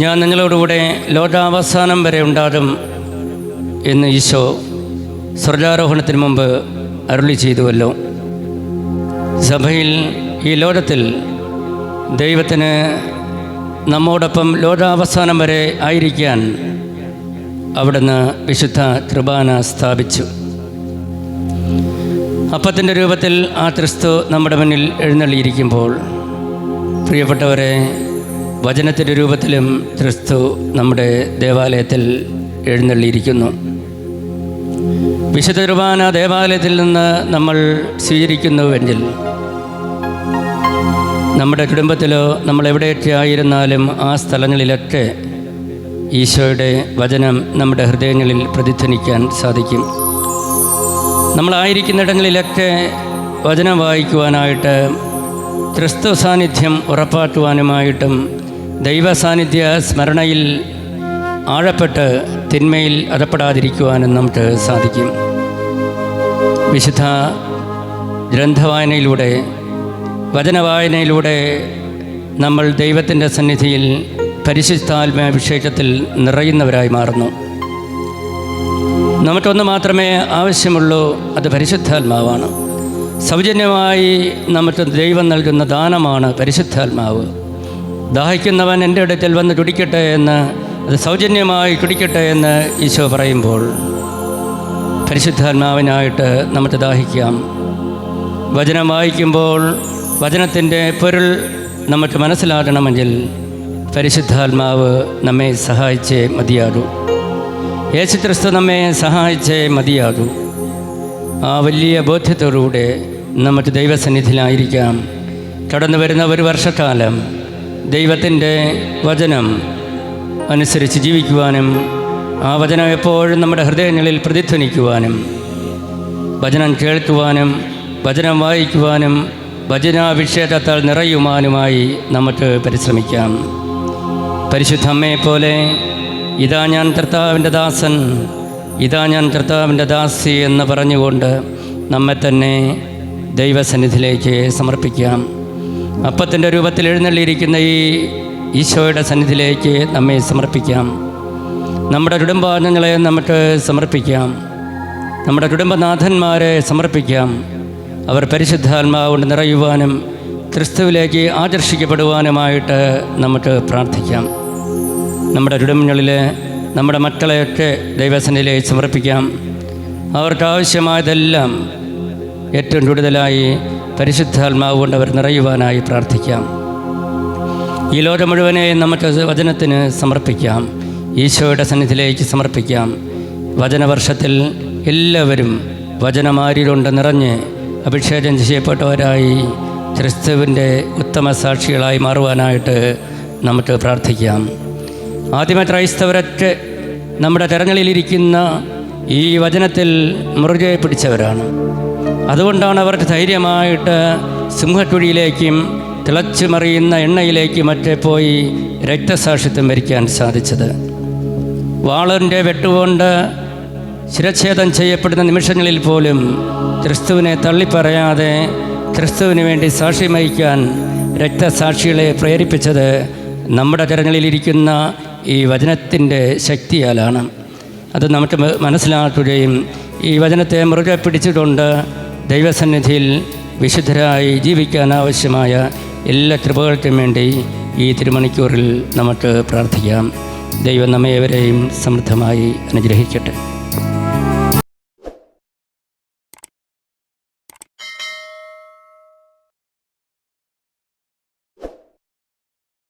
ഞാൻ നിങ്ങളോടുകൂടെ ലോകാവസാനം വരെ ഉണ്ടാകും എന്ന് ഈശോ സ്വർഗാരോഹണത്തിന് മുമ്പ് അരുളി ചെയ്തുവല്ലോ. സഭയിൽ ഈ ലോകത്തിൽ ദൈവത്തിന് നമ്മോടൊപ്പം ലോകാവസാനം വരെ ആയിരിക്കാൻ അവിടുന്ന് വിശുദ്ധ കൃപാന സ്ഥാപിച്ചു. അപ്പത്തിന്റെ രൂപത്തിൽ ആ ക്രിസ്തു നമ്മുടെ മുന്നിൽ എഴുന്നള്ളിയിരിക്കുമ്പോൾ പ്രിയപ്പെട്ടവരെ വചനത്തിന്റെ രൂപത്തിലും ക്രിസ്തു നമ്മുടെ ദേവാലയത്തിൽ എഴുന്നള്ളിയിരിക്കുന്നു. വിശുദ്ധ കുർബാന ദേവാലയത്തിൽ നിന്ന് നമ്മൾ സ്വീകരിക്കുന്നുവെങ്കിൽ നമ്മുടെ കുടുംബത്തിലോ നമ്മൾ എവിടെയൊക്കെ ആയിരുന്നാലും ആ സ്ഥലങ്ങളിലൊക്കെ ഈശോയുടെ വചനം നമ്മുടെ ഹൃദയങ്ങളിൽ പ്രതിധ്വനിക്കാൻ സാധിക്കും. നമ്മളായിരിക്കുന്നിടങ്ങളിലൊക്കെ വചനം വായിക്കുവാനായിട്ട് ക്രിസ്തു സാന്നിധ്യം ഉറപ്പാക്കുവാനുമായിട്ടും ദൈവ സാന്നിധ്യ സ്മരണയിൽ ആഴപ്പെട്ട് തിന്മയിൽ അകപ്പെടാതിരിക്കുവാനും നമുക്ക് സാധിക്കും. വിശുദ്ധ ഗ്രന്ഥവായനയിലൂടെ വചനവായനയിലൂടെ നമ്മൾ ദൈവത്തിന്റെ സന്നിധിയിൽ പരിശുദ്ധാത്മ വിശേഷത്തിൽ നിറയുന്നവരായി മാറുന്നു. നമുക്കൊന്ന് മാത്രമേ ആവശ്യമുള്ളൂ അത് പരിശുദ്ധാത്മാവാണ്. സൗജന്യമായി നമുക്ക് ദൈവം നൽകുന്ന ദാനമാണ് പരിശുദ്ധാത്മാവ്. ദാഹിക്കുന്നവൻ എന്റെ അടുക്കൽ വന്ന് കുടിക്കട്ടെ എന്ന് അത് സൗജന്യമായി കുടിക്കട്ടെ എന്ന് ഈശോ പറയുമ്പോൾ പരിശുദ്ധാത്മാവിനായിട്ട് നമുക്ക് ദാഹിക്കാം. വചനം വായിക്കുമ്പോൾ വചനത്തിന്റെ പൊരുൾ നമുക്ക് മനസ്സിലാകണമെങ്കിൽ പരിശുദ്ധാത്മാവ് നമ്മെ സഹായിച്ചേ മതിയാകൂ. യേശുക്രിസ്തു നമ്മെ സഹായിച്ചേ മതിയാകൂ. ആ വലിയ ബോധ്യത്തോടുകൂടെ നമുക്ക് ദൈവസന്നിധിയിലായിരിക്കാം. കടന്നു വരുന്ന ഒരു വർഷക്കാലം ദൈവത്തിന്റെ വചനം അനുസരിച്ച് ജീവിക്കുവാനും ആ വചനം എപ്പോഴും നമ്മുടെ ഹൃദയങ്ങളിൽ പ്രതിധ്വനിക്കുവാനും വചനം കേൾക്കുവാനും വചനം വായിക്കുവാനും വചനാഭിഷേകത്താൽ നിറയുവാനുമായി നമുക്ക് പരിശ്രമിക്കാം. പരിശുദ്ധ അമ്മയെപ്പോലെ ഇതാ ഞാൻ കർത്താവിന്റെ ദാസൻ ഇതാ ഞാൻ കർത്താവിന്റെ ദാസി എന്ന് പറഞ്ഞുകൊണ്ട് നമ്മെ തന്നെ ദൈവസന്നിധിയിലേക്ക് സമർപ്പിക്കാം. അപ്പത്തിന്റെ രൂപത്തിൽ എഴുന്നള്ളിയിരിക്കുന്ന ഈ ഈശോയുടെ സന്നിധിയിലേക്ക് നമ്മെ സമർപ്പിക്കാം. നമ്മുടെ കുടുംബാംഗങ്ങളെ നമുക്ക് സമർപ്പിക്കാം. നമ്മുടെ കുടുംബനാഥന്മാരെ സമർപ്പിക്കാം. അവർ പരിശുദ്ധാത്മാവ് കൊണ്ട് നിറയുവാനും ക്രിസ്തുവിലേക്ക് ആകർഷിക്കപ്പെടുവാനുമായിട്ട് നമുക്ക് പ്രാർത്ഥിക്കാം. നമ്മുടെ കുടുംബങ്ങളിൽ നമ്മുടെ മക്കളെയൊക്കെ ദൈവസന്നിധിയിലേക്ക് സമർപ്പിക്കാം. അവർക്ക് ആവശ്യമായതെല്ലാം ഏറ്റവും കൂടുതലായി പരിശുദ്ധാത്മാവ് കൊണ്ട് അവർ നിറയുവാനായി പ്രാർത്ഥിക്കാം. ഈ ലോകം മുഴുവനെയും നമുക്ക് വചനത്തിന് സമർപ്പിക്കാം. ഈശോയുടെ സന്നിധിയിലേക്ക് സമർപ്പിക്കാം. വചനവർഷത്തിൽ എല്ലാവരും വചനമാരിലുണ്ട് നിറഞ്ഞ് അഭിഷേകം ചെയ്യപ്പെട്ടവരായി ക്രിസ്തുവിന്റെ ഉത്തമ സാക്ഷികളായി മാറുവാനായിട്ട് നമുക്ക് പ്രാർത്ഥിക്കാം. ആദ്യമേ ക്രൈസ്തവരൊക്കെ നമ്മുടെ തെരഞ്ഞെടുപ്പിലിരിക്കുന്ന ഈ വചനത്തിൽ മുറുകെ പിടിച്ചവരാണ്. അതുകൊണ്ടാണ് അവർക്ക് ധൈര്യമായിട്ട് സിംഹക്കുഴിയിലേക്കും തിളച്ചു മറിയുന്ന എണ്ണയിലേക്കും മറ്റേ പോയി രക്തസാക്ഷിത്വം വരിക്കാൻ സാധിച്ചത്. വാളറിന്റെ വെട്ടുകൊണ്ട് ശിരച്ഛേദം ചെയ്യപ്പെടുന്ന നിമിഷങ്ങളിൽ പോലും ക്രിസ്തുവിനെ തള്ളിപ്പറയാതെ ക്രിസ്തുവിന് വേണ്ടി സാക്ഷി വഹിക്കാൻ രക്തസാക്ഷികളെ പ്രേരിപ്പിച്ചത് നമ്മുടെ കരങ്ങളിലിരിക്കുന്ന ഈ വചനത്തിന്റെ ശക്തിയാലാണ്. അത് നമുക്ക് മനസ്സിലാക്കുകയും ഈ വചനത്തെ മുറുകെ പിടിച്ചുകൊണ്ട് ദൈവസന്നിധിയിൽ വിശുദ്ധരായി ജീവിക്കാൻ ആവശ്യമായ എല്ലാ കൃപകൾക്കും വേണ്ടി ഈ തിരുമണിക്കൂറിൽ നമുക്ക് പ്രാർത്ഥിക്കാം. ദൈവം നമ്മേവരെയും സമൃദ്ധമായി അനുഗ്രഹിക്കട്ടെ.